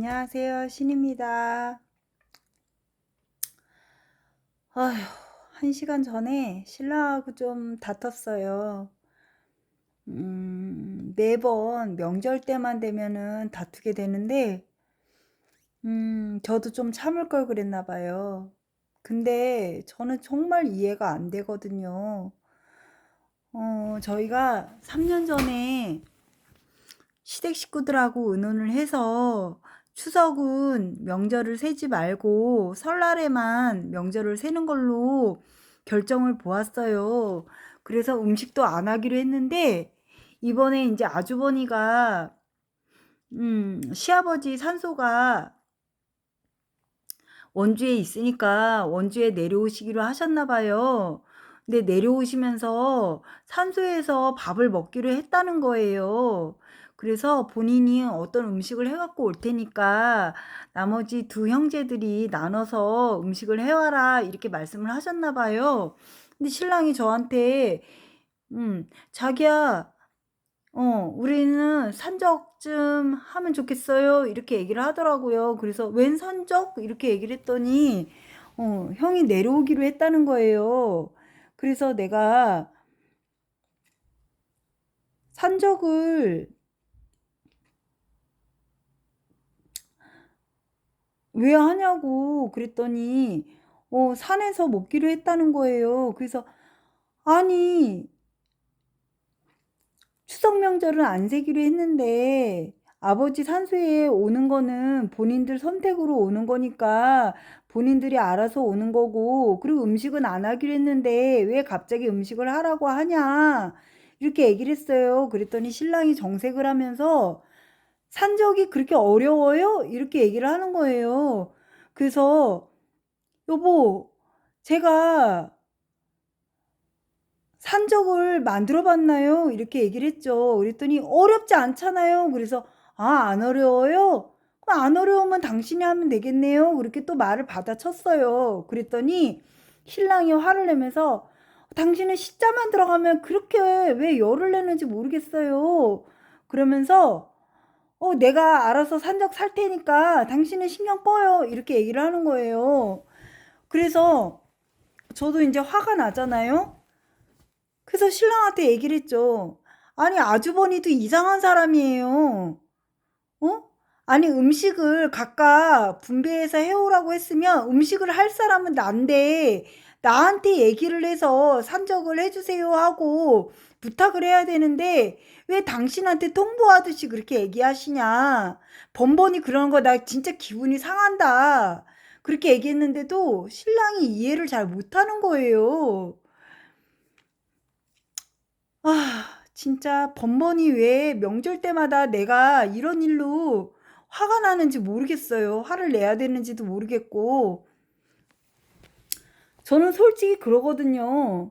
안녕하세요. 신입니다. 아휴, 한 시간 전에 신랑하고 좀 다퉜어요. 음, 매번 명절 때만 되면은 다투게 되는데, 음, 저도 좀 참을 걸 그랬나 봐요. 근데 저는 정말 이해가 안 되거든요. 어, 저희가 3년 전에 시댁 식구들하고 의논을 해서 추석은 명절을 세지 말고 설날에만 명절을 세는 걸로 결정을 보았어요. 그래서 음식도 안 하기로 했는데 이번에 이제 아주버니가 음, 시아버지 산소가 원주에 있으니까 원주에 내려오시기로 하셨나 봐요. 근데 내려오시면서 산소에서 밥을 먹기로 했다는 거예요. 그래서 본인이 어떤 음식을 해갖고 올 테니까 나머지 두 형제들이 나눠서 음식을 해와라 이렇게 말씀을 하셨나 봐요. 근데 신랑이 저한테 음, 자기야, 어, 우리는 산적 좀 하면 좋겠어요. 이렇게 얘기를 하더라고요. 그래서 웬 산적? 이렇게 얘기를 했더니, 어, 형이 내려오기로 했다는 거예요. 그래서 내가 산적을 왜 하냐고 그랬더니 어, 산에서 먹기로 했다는 거예요. 그래서 아니 추석 명절은 안 세기로 했는데 아버지 산소에 오는 거는 본인들 선택으로 오는 거니까 본인들이 알아서 오는 거고 그리고 음식은 안 하기로 했는데 왜 갑자기 음식을 하라고 하냐 이렇게 얘기를 했어요. 그랬더니 신랑이 정색을 하면서 산적이 그렇게 어려워요? 이렇게 얘기를 하는 거예요. 그래서 여보, 제가 산적을 만들어 봤나요? 이렇게 얘기를 했죠. 그랬더니 어렵지 않잖아요. 그래서 아, 안 어려워요? 그럼 안 어려우면 당신이 하면 되겠네요. 그렇게 또 말을 받아쳤어요. 그랬더니 신랑이 화를 내면서 당신은 시자만 들어가면 그렇게 왜 열을 내는지 모르겠어요. 그러면서 어, 내가 알아서 산적 살 테니까 당신은 신경 꺼요. 이렇게 얘기를 하는 거예요. 그래서 저도 이제 화가 나잖아요. 그래서 신랑한테 얘기를 했죠. 아니, 아주버니도 이상한 사람이에요. 어? 아니, 음식을 각각 분배해서 해오라고 했으면 음식을 할 사람은 난데, 나한테 얘기를 해서 산적을 해주세요 하고 부탁을 해야 되는데, 왜 당신한테 통보하듯이 그렇게 얘기하시냐. 번번이 그러는 거나 진짜 기분이 상한다. 그렇게 얘기했는데도 신랑이 이해를 잘 못하는 거예요. 아, 진짜 번번이 왜 명절 때마다 내가 이런 일로 화가 나는지 모르겠어요. 화를 내야 되는지도 모르겠고. 저는 솔직히 그러거든요.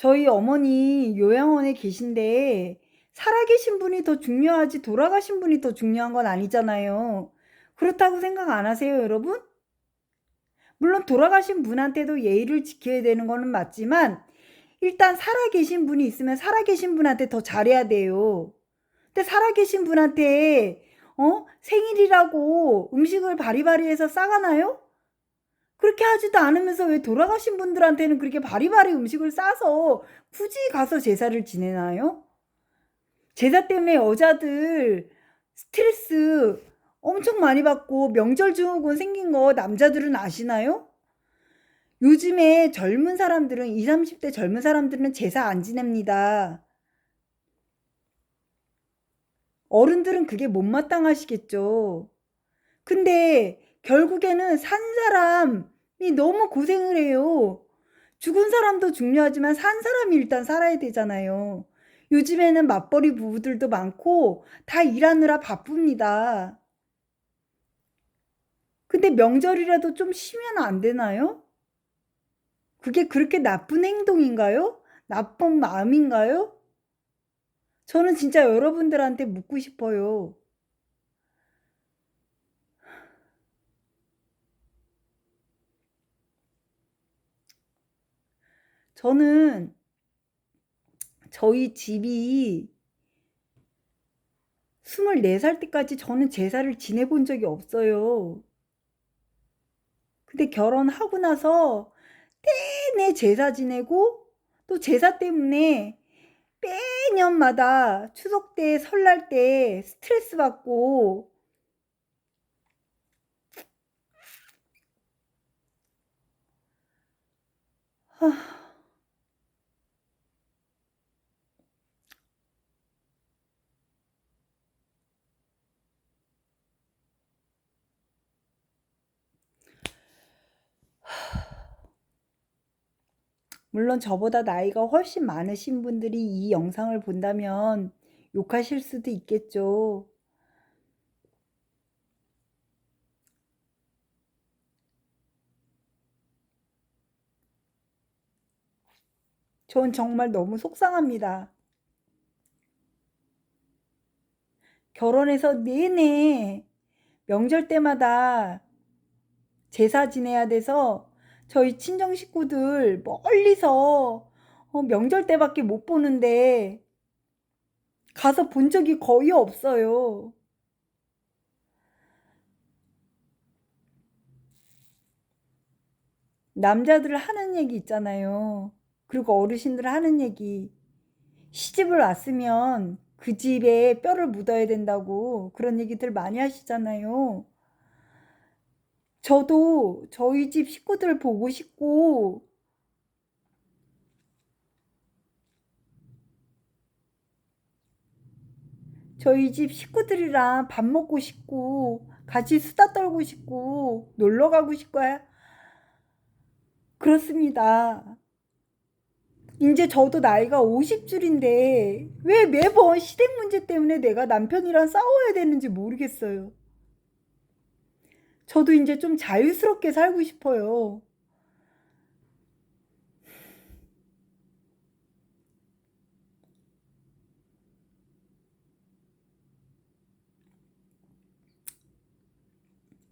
저희 어머니 요양원에 계신데 살아계신 분이 더 중요하지 돌아가신 분이 더 중요한 건 아니잖아요. 그렇다고 생각 안 하세요, 여러분? 물론 돌아가신 분한테도 예의를 지켜야 되는 거는 맞지만 일단 살아계신 분이 있으면 살아계신 분한테 더 잘해야 돼요. 근데 살아계신 분한테 어? 생일이라고 음식을 바리바리해서 싸가나요? 그렇게 하지도 않으면서 왜 돌아가신 분들한테는 그렇게 바리바리 음식을 싸서 굳이 가서 제사를 지내나요? 제사 때문에 여자들 스트레스 엄청 많이 받고 명절 증후군 생긴 거 남자들은 아시나요? 요즘에 젊은 사람들은 20, 30대 젊은 사람들은 제사 안 지냅니다. 어른들은 그게 못마땅하시겠죠. 근데 결국에는 산 사람이 너무 고생을 해요. 죽은 사람도 중요하지만 산 사람이 일단 살아야 되잖아요. 요즘에는 맞벌이 부부들도 많고 다 일하느라 바쁩니다. 근데 명절이라도 좀 쉬면 안 되나요? 그게 그렇게 나쁜 행동인가요? 나쁜 마음인가요? 저는 진짜 여러분들한테 묻고 싶어요. 저는 저희 집이 24살 때까지 저는 제사를 지내본 적이 없어요. 근데 결혼하고 나서 내내 제사 지내고 또 제사 때문에 매년마다 추석 때, 설날 때 스트레스 받고 하, 물론 저보다 나이가 훨씬 많으신 분들이 이 영상을 본다면 욕하실 수도 있겠죠. 전 정말 너무 속상합니다. 결혼해서 내내 명절 때마다 제사 지내야 돼서 저희 친정 식구들 멀리서 어, 명절 때밖에 못 보는데 가서 본 적이 거의 없어요. 남자들 하는 얘기 있잖아요. 그리고 어르신들 하는 얘기. 시집을 왔으면 그 집에 뼈를 묻어야 된다고 그런 얘기들 많이 하시잖아요. 저도 저희 집 식구들 보고 싶고 저희 집 식구들이랑 밥 먹고 싶고 같이 수다 떨고 싶고 놀러 가고 싶고요. 그렇습니다. 이제 저도 나이가 50줄인데 왜 매번 시댁 문제 때문에 내가 남편이랑 싸워야 되는지 모르겠어요. 저도 이제 좀 자유스럽게 살고 싶어요.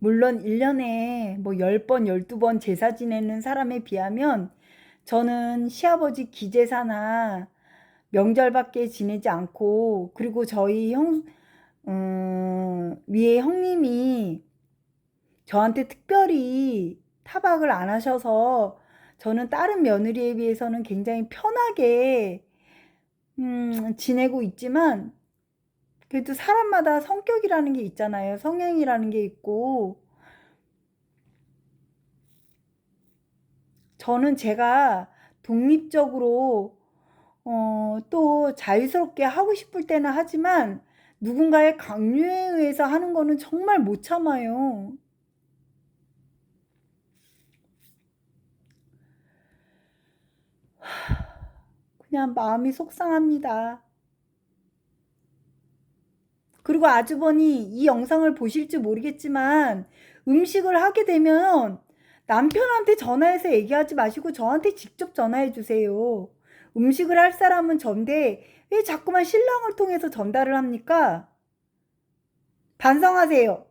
물론 1년에 뭐 10번, 12번 제사 지내는 사람에 비하면 저는 시아버지 기제사나 명절밖에 지내지 않고 그리고 저희 형, 음, 위에 형님이 저한테 특별히 타박을 안 하셔서 저는 다른 며느리에 비해서는 굉장히 편하게 음, 지내고 있지만 그래도 사람마다 성격이라는 게 있잖아요. 성향이라는 게 있고 저는 제가 독립적으로 어, 또 자유스럽게 하고 싶을 때는 하지만 누군가의 강요에 의해서 하는 거는 정말 못 참아요. 그냥 마음이 속상합니다. 그리고 아주버니 이 영상을 보실지 모르겠지만 음식을 하게 되면 남편한테 전화해서 얘기하지 마시고 저한테 직접 전화해 주세요. 음식을 할 사람은 전데 왜 자꾸만 신랑을 통해서 전달을 합니까? 반성하세요.